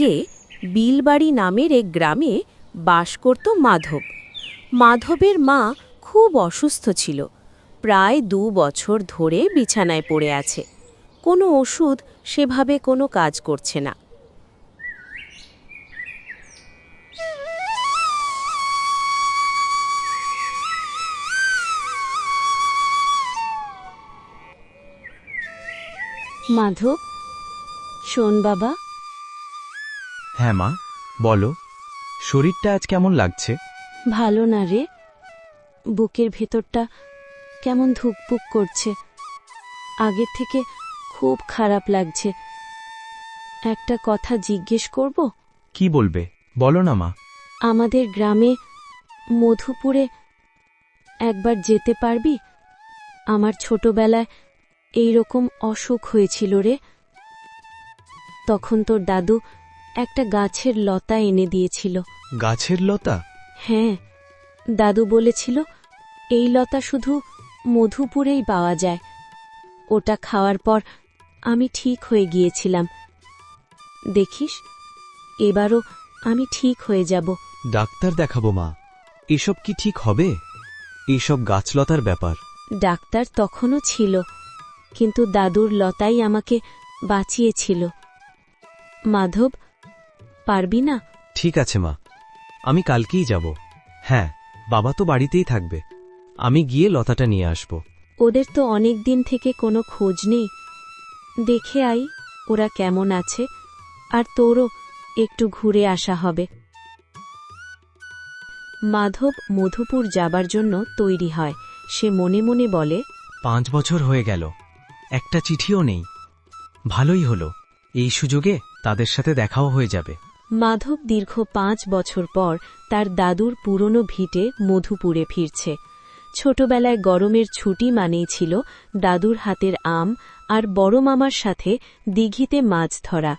যে বিলবাড়ি নামের এক গ্রামে বাস করত মাধব। মাধবের মা খুব অসুস্থ ছিল। প্রায় দু বছর ধরে বিছানায় পড়ে আছে। কোনো ওষুধ সেভাবে কোনো কাজ করছে না। মাধব, শোন বাবা হ্যাঁ মা বলো। শরীরটা আজ কেমন লাগছে? ভালো না রে। বুকের ভেতরটা কেমন ধুকপুক করছে। আগের থেকে খুব খারাপ লাগছে। একটা কথা জিজ্ঞেস করব? কি বলবে? বলো না মা। আমাদের গ্রামে মধুপুরে একবার যেতে পারবি? আমার ছোটবেলায় এই রকম অসুখ হয়েছিল রে। তখন তোর দাদু একটা গাছের লতা এনে দিয়েছিল। গাছের লতা? হ্যাঁ দাদু বলেছিল এই লতা শুধু মধুপুরেই পাওয়া যায়। ওটা খাওয়ার পর আমি ঠিক হয়ে গিয়েছিলাম। দেখিস এবারও আমি ঠিক হয়ে যাব। ডাক্তার দেখাবো মা। এসব কি ঠিক হবে? এইসব গাছলতার ব্যাপার। ডাক্তার তখনও ছিল কিন্তু দাদুর লতাই আমাকে বাঁচিয়েছিল। মাধব পারবি না? ঠিক আছে মা। আমি কালকেই যাব। হ্যাঁ বাবা তো বাড়িতেই থাকবে। আমি গিয়ে লতাটা নিয়ে আসব। ওদের তো অনেক দিন থেকে কোনো খোঁজ নেই। দেখে আই ওরা কেমন আছে। আর তোরও একটু ঘুরে আসা হবে। মাধব মধুপুর যাবার জন্য তৈরি হয়। সে মনে মনে বলে পাঁচ বছর হয়ে গেল। একটা চিঠিও নেই। ভালোই হলো। এই সুযোগে তাদের সাথে দেখাও হয়ে যাবে। মাধব দীর্ঘ পাঁচ বছর পর তার দাদুর পুরনো ভিটে মধুপুরে ফিরছে। ছোটবেলায় গরমের ছুটি মানেই ছিল দাদুর হাতের আম আর বড় মামার সাথে দিঘিতে মাছ ধরা।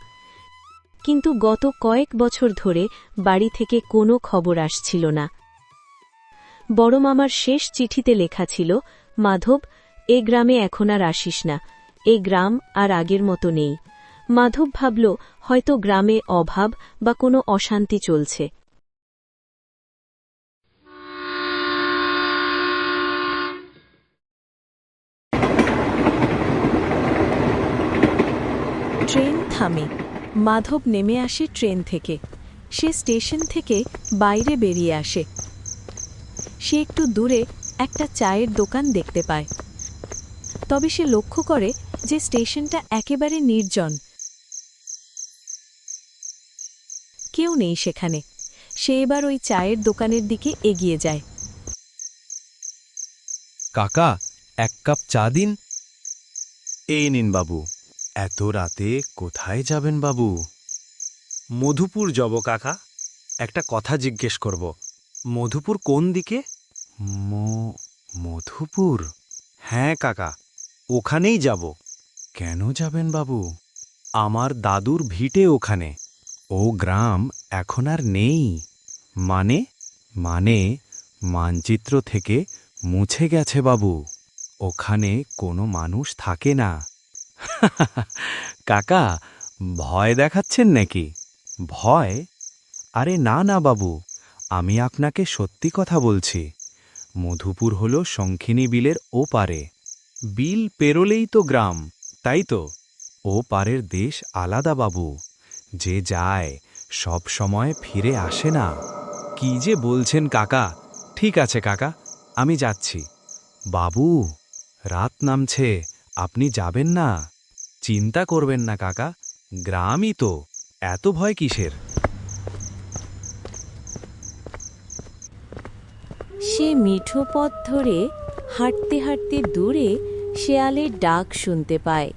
কিন্তু গত কয়েক বছর ধরে বাড়ি থেকে কোনো খবর আসছিল না। বড় মামার শেষ চিঠিতে লেখা ছিল, মাধব, এ গ্রামে এখন আর আসিস না। এ গ্রাম আর আগের মতো নেই। মাধব ভাবল, হয়তো গ্রামে অভাব বা কোনো অশান্তি চলছে। ট্রেন থামে। মাধব নেমে আসে ট্রেন থেকে। সে স্টেশন থেকে বাইরে বেরিয়ে আসে। সে একটু দূরে একটা চায়ের দোকান দেখতে পায়। তবে সে লক্ষ্য করে যে স্টেশনটা একেবারে নির্জন। কেউ নেই সেখানে। সে এবার ওই চায়ের দোকানের দিকে এগিয়ে যায়। কাকা এক কাপ চা দিন। এই নিন বাবু। এত রাতে কোথায় যাবেন বাবু? মধুপুর যাব কাকা। একটা কথা জিজ্ঞেস করব। মধুপুর কোন দিকে? মধুপুর? হ্যাঁ কাকা ওখানেই যাব। কেন যাবেন বাবু? আমার দাদুর ভিটে ওখানে। ও গ্রাম এখন আর নেই। মানে মানে মানচিত্র থেকে মুছে গেছে বাবু। ওখানে কোনো মানুষ থাকে না। কাকা, ভয় দেখাচ্ছেন নাকি? ভয়? আরে না না বাবু, আমি আপনাকে সত্যি কথা বলছি। মধুপুর হল শঙ্খিনী বিলের ও পারে বিল পেরোলেই তো গ্রাম, তাই তো? ও পারের দেশ আলাদা বাবু। যে যায়, সব সময় ফিরে আসে না। কি যে বলছেন কাকা? ঠিক আছে কাকা, আমি যাচ্ছি। বাবু, রাত নামছে, আপনি যাবেন না? চিন্তা করবেন না কাকা, গ্রামই তো, এত ভয় কিসের? সে মিঠো পথ ধরে হাঁটতে হাঁটতে দূরে শেয়ালের ডাক শুনতে পায়।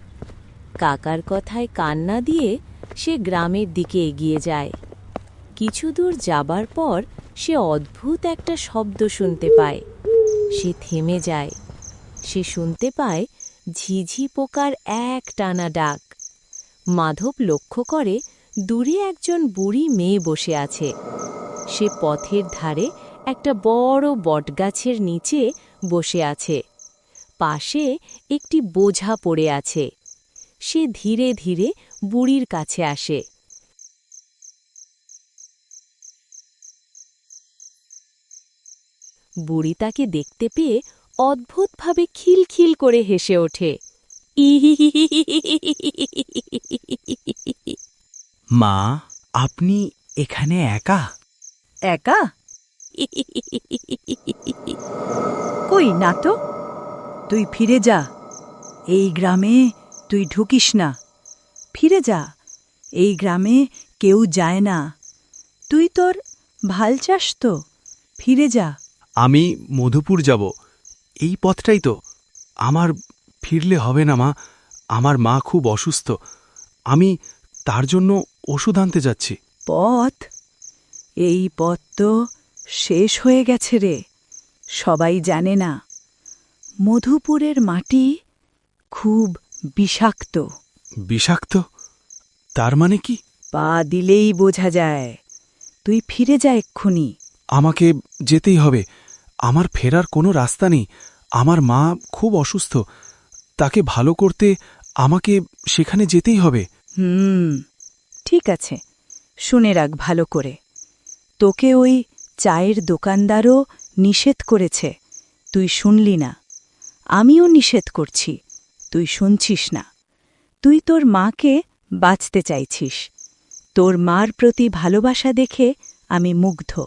কাকার কথায় কান্না দিয়ে সে গ্রামের দিকে এগিয়ে যায়। কিছু দূর যাবার পর সে অদ্ভুত একটা শব্দ শুনতে পায়। সে থেমে যায়। সে শুনতে পায় ঝিঝি পোকার এক টানা ডাক। মাধব লক্ষ্য করে দূরে একজন বুড়ি মেয়ে বসে আছে। সে পথের ধারে একটা বড় বটগাছের নিচে বসে আছে। পাশে একটি বোঝা পড়ে আছে। সে ধীরে ধীরে বুড়ির কাছে আসে। বুড়ি তাকে দেখতে পেয়ে অদ্ভুতভাবে খিলখিল করে হেসে ওঠে। মা আপনি এখানে একা? একা? কই না তো? তুই ফিরে যা। এই গ্রামে তুই ঢুকিস না। ফিরে যা। এই গ্রামে কেউ যায় না। তুই তোর ভালো চাস তো। ফিরে যা। আমি মধুপুর যাব। এই পথটাই তো। আমার ফিরলে হবে না মা। আমার মা খুব অসুস্থ। আমি তার জন্য ওষুধ আনতে যাচ্ছি। পথ? এই পথ তো শেষ হয়ে গেছে রে। সবাই জানে না। মধুপুরের মাটি খুব বিষাক্ত। বিষাক্ত? তার মানে কি? পা দিলেই বোঝা যায়। তুই ফিরে যা এক্ষুনি। আমাকে যেতেই হবে। আমার ফেরার কোনো রাস্তা নেই। আমার মা খুব অসুস্থ। তাকে ভালো করতে আমাকে সেখানে যেতেই হবে। হুম ঠিক আছে। শুনে রাখ ভালো করে। তোকে ওই চায়ের দোকানদারও নিষেধ করেছে। তুই শুনলি না। আমিও নিষেধ করছি। তুই শুনছিস না। তুই তোর মাকে বাঁচতে চাইছিস। তোর মার প্রতি ভালোবাসা দেখে আমি মুগ্ধ।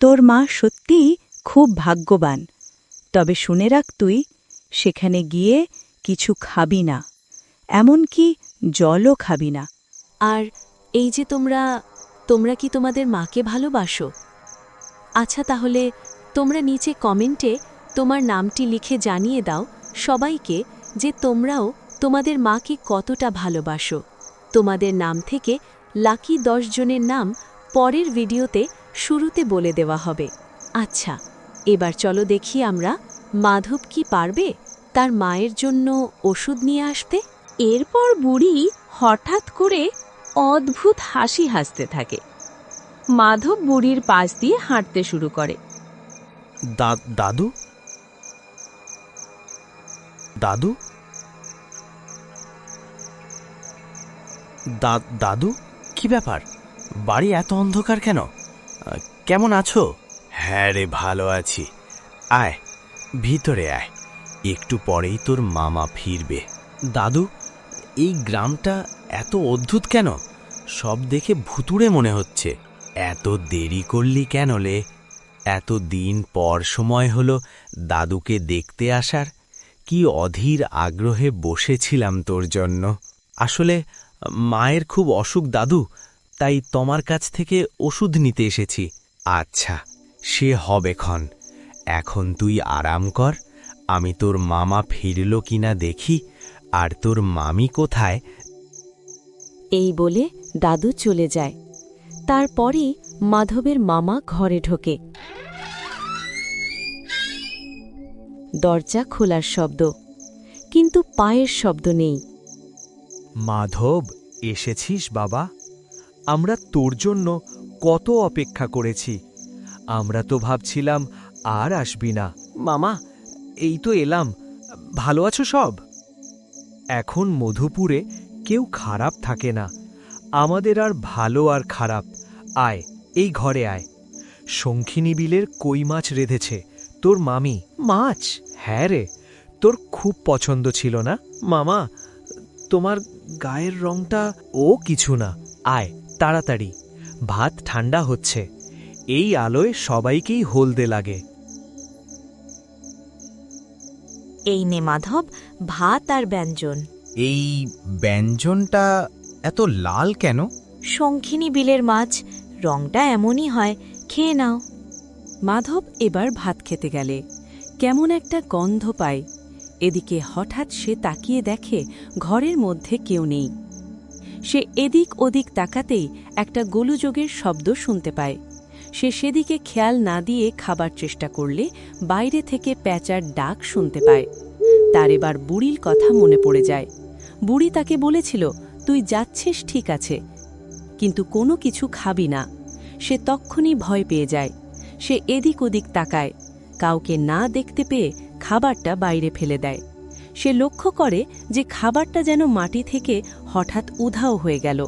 তোর মা সত্যিই খুব ভাগ্যবান। তবে শুনে রাখ তুই, সেখানে গিয়ে কিছু খাবি না। এমনকি জলও খাবি না। আর এই যে তোমরা তোমরা কি তোমাদের মাকে ভালোবাসো? আচ্ছা তাহলে তোমরা নিচে কমেন্টে তোমার নামটি লিখে জানিয়ে দাও সবাইকে যে তোমরাও তোমাদের মাকে কতটা ভালোবাসো। তোমাদের নাম থেকে লাকি দশ জনের নাম পরের ভিডিওতে শুরুতে বলে দেওয়া হবে। আচ্ছা এবার চলো দেখি আমরা মাধব কি পারবে তার মায়ের জন্য ওষুধ নিয়ে আসতে। এরপর বুড়ি হঠাৎ করে অদ্ভুত হাসি হাসতে থাকে। মাধব বুড়ির পাশ দিয়ে হাঁটতে শুরু করে। দাদু দাদু? দাদু? কি ব্যাপার? বাড়ি এত অন্ধকার কেন? কেমন আছো? হ্যাঁ রে ভালো আছি। আয় ভিতরে আয়। একটু পরেই তোর মামা ফিরবে। দাদু এই গ্রামটা এত অদ্ভুত কেন? সব দেখে ভুতুড়ে মনে হচ্ছে। এত দেরি করলি কেন লে? এত দিন পর সময় হলো দাদুকে দেখতে আসার। কি অধীর আগ্রহে বসেছিলাম তোর জন্য। আসলে মায়ের খুব অসুখ দাদু তাই তোমার কাছ থেকে ওষুধ নিতে এসেছি। আচ্ছা সে হবে ক্ষণ। এখন তুই আরাম কর আমি তোর মামা ফিরল কিনা দেখি আর তোর মামি কোথায়? এই বলে দাদু চলে যায়। তারপরই মাধবের মামা ঘরে ঢোকে। দরজা খোলার শব্দ কিন্তু পায়ের শব্দ নেই। মাধব, এসেছিস বাবা? আমরা তোর জন্য কত অপেক্ষা করেছি। আমরা তো ভাবছিলাম আর আসবি না। মামা, এই তো এলাম। ভালো আছো সব? এখন মধুপুরে কেউ খারাপ থাকে না। আমাদের আর ভালো আর খারাপ। আয়, এই ঘরে আয়। শঙ্খিনী বিলের কই মাছ রেঁধেছে? তোর মামি? মাছ? হ্যাঁ রে, তোর খুব পছন্দ ছিল না? মামা, তোমার গায়ের রংটা ও কিছু না। আয় তাড়াতাড়ি। ভাত ঠান্ডা হচ্ছে। এই আলোয় সবাইকেই হলদে লাগে। এই নে মাধব ভাত আর ব্যঞ্জন। এই ব্যঞ্জনটা এত লাল কেন? শঙ্খিনী বিলের মাছ রংটা এমনই হয়। খেয়ে নাও। মাধব এবার ভাত খেতে গেলে। কেমন একটা গন্ধ পায়। এদিকে হঠাৎ সে তাকিয়ে দেখে ঘরের মধ্যে কেউ নেই। সে এদিক ওদিক তাকাতেই একটা গোলুযোগের শব্দ শুনতে পায়। সে সেদিকে খেয়াল না দিয়ে খাবার চেষ্টা করলে বাইরে থেকে প্যাঁচার ডাক শুনতে পায়। তার এবার বুড়ির কথা মনে পড়ে যায়। বুড়ি তাকে বলেছিল, তুই যাচ্ছিস ঠিক আছে, কিন্তু কোনো কিছু খাবি না। সে তক্ষুনি ভয় পেয়ে যায়। সে এদিক ওদিক তাকায়। কাউকে না দেখতে পেয়ে খাবারটা বাইরে ফেলে দেয়। সে লক্ষ্য করে যে খাবারটা যেন মাটি থেকে হঠাৎ উধাও হয়ে গেল।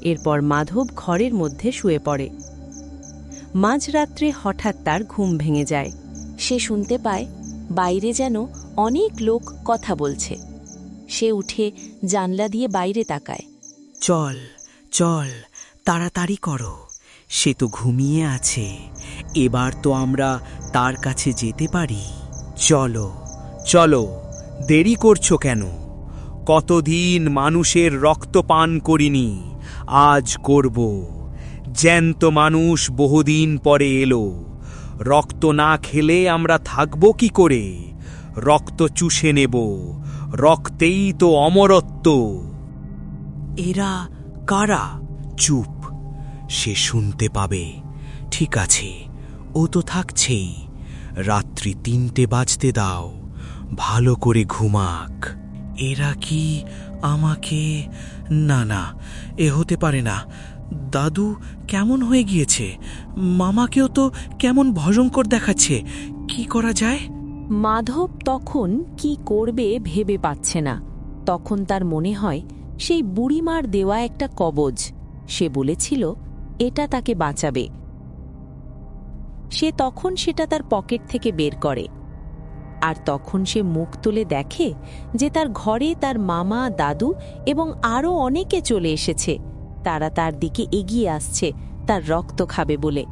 এরপর মাধব ঘরের মধ্যে শুয়ে পড়ে। মাঝরাত্রে হঠাৎ তার ঘুম ভেঙে যায়। সে শুনতে পায়, বাইরে যেন অনেক লোক কথা বলছে। সে উঠে জানলা দিয়ে বাইরে তাকায়। চল চল, তাড়াতাড়ি করো। সে তো ঘুমিয়ে আছে। এবার তো আমরা তার কাছে যেতে পারি। চলো চলো, দেরি করছ কেন? কতদিন মানুষের রক্ত পান করিনি, আজ করব। জ্যান্ত মানুষ বহুদিন পরে এলো। রক্ত না খেলে আমরা থাকব কি করে? রক্ত চুষে নেব, রক্তেই তো অমরত্ব। এরা কারা? চুপ। সে শুনতে পাবে। ঠিক আছে, ও তো থাকছেই। রাত্রি তিনটে বাজতে দাও। ভালো করে ঘুমাক। এরা কি আমাকে? না না, এ হতে পারে না। দাদু, কেমন হয়ে গিয়েছে? মামাকেও তো কেমন ভয়ঙ্কর দেখাচ্ছে। কি করা যায়? মাধব তখন কি করবে ভেবে পাচ্ছে না। তখন তার মনে হয়, সেই বুড়িমার দেওয়া একটা কবজ। সে বলেছিল এটা তাকে বাঁচাবে। সে তখন সেটা তার পকেট থেকে বের করে। আর তখন সে মুখ তুলে দেখে যে তার ঘরে তার মামা, দাদু এবং আরও অনেকে চলে এসেছে। তারা তার দিকে এগিয়ে আসছে, তার রক্ত খাবে বলে।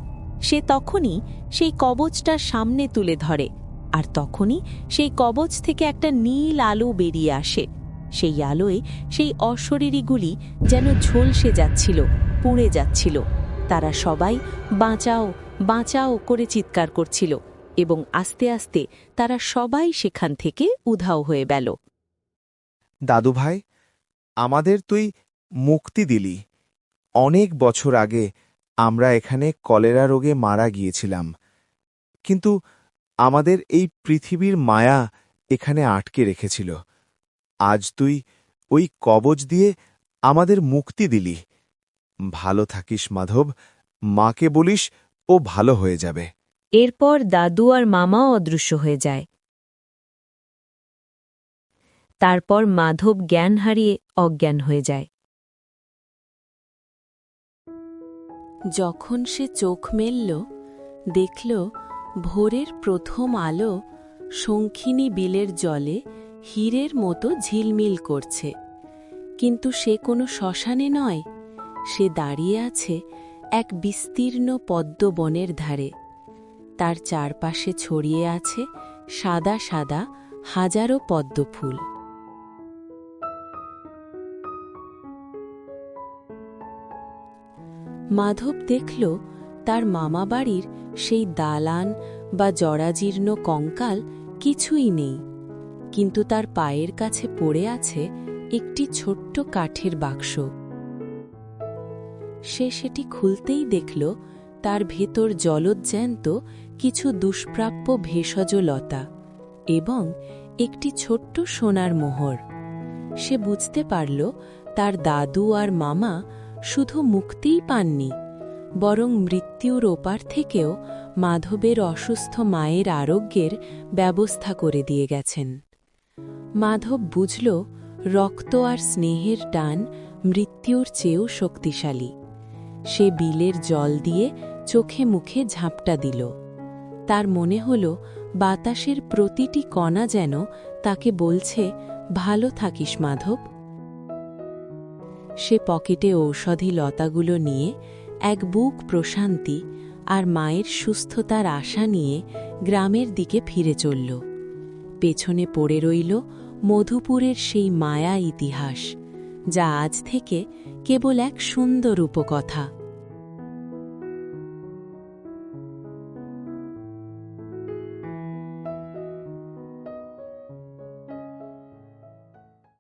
সে তখনই সেই কবচটা সামনে তুলে ধরে আর তখনই সেই কবচ থেকে একটা নীল আলো বেরিয়ে আসে। সেই আলোয় সেই অশরীরীগুলি যেন ঝলসে যাচ্ছিল। পুড়ে যাচ্ছিল। তারা সবাই বাঁচাও বাঁচাও করে চিৎকার করছিল এবং আস্তে আস্তে তারা সবাই সেখান থেকে উধাও হয়ে গেল। দাদু ভাই, আমাদের তুই মুক্তি দিলি। অনেক বছর আগে আমরা এখানে কলেরা রোগে মারা গিয়েছিলাম। কিন্তু আমাদের এই পৃথিবীর মায়া এখানে আটকে রেখেছিল। আজ তুই ওই কবজ দিয়ে আমাদের মুক্তি দিলি। ভালো থাকিস, মাধব। মাকে বলিস ও ভালো হয়ে যাবে। এরপর দাদু আর মামাও অদৃশ্য হয়ে যায়। তারপর মাধব জ্ঞান হারিয়ে অজ্ঞান হয়ে যায়। যখন সে চোখ মেলল, দেখল ভোরের প্রথম আলো শঙ্খিনী বিলের জলে হীরের মতো ঝিলমিল করছে। কিন্তু সে কোনো শ্মশানে নয় সে দাঁড়িয়ে আছে এক বিস্তীর্ণ পদ্মবনের ধারে। তার চারপাশে ছড়িয়ে আছে সাদা সাদা হাজারো পদ্মফুল। মাধব দেখল তার মামাবাড়ির সেই দালান বা জরাজীর্ণ কঙ্কাল কিছুই নেই, কিন্তু তার পায়ের কাছে পড়ে আছে একটি ছোট্ট কাঠের বাক্স। সে সেটি খুলতেই দেখল, তার ভেতর জলজ্যান্ত কিছু দুষ্প্রাপ্য ভেষজ লতা এবং একটি ছোট্ট সোনার মোহর। সে বুঝতে পারল, তার দাদু আর মামা শুধু মুক্তিই পাননি, বরং মৃত্যুর ওপার থেকেও মাধবের অসুস্থ মায়ের আরোগ্যের ব্যবস্থা করে দিয়ে গেছেন। মাধব বুঝল, রক্ত আর স্নেহের টান মৃত্যুর চেয়েও শক্তিশালী। সে বিলের জল দিয়ে চোখে মুখে ঝাপটা দিল। তার মনে হল, বাতাসের প্রতিটি কণা যেন তাকে বলছে, ভালো থাকিস মাধব। সে পকেটে ঔষধি লতাগুলো নিয়ে এক বুক প্রশান্তি আর মায়ের সুস্থতার আশা নিয়ে গ্রামের দিকে ফিরে চলল। পেছনে পড়ে রইল মধুপুরের সেই মায়া ইতিহাস, যা আজ থেকে কেবল এক সুন্দর উপকথা।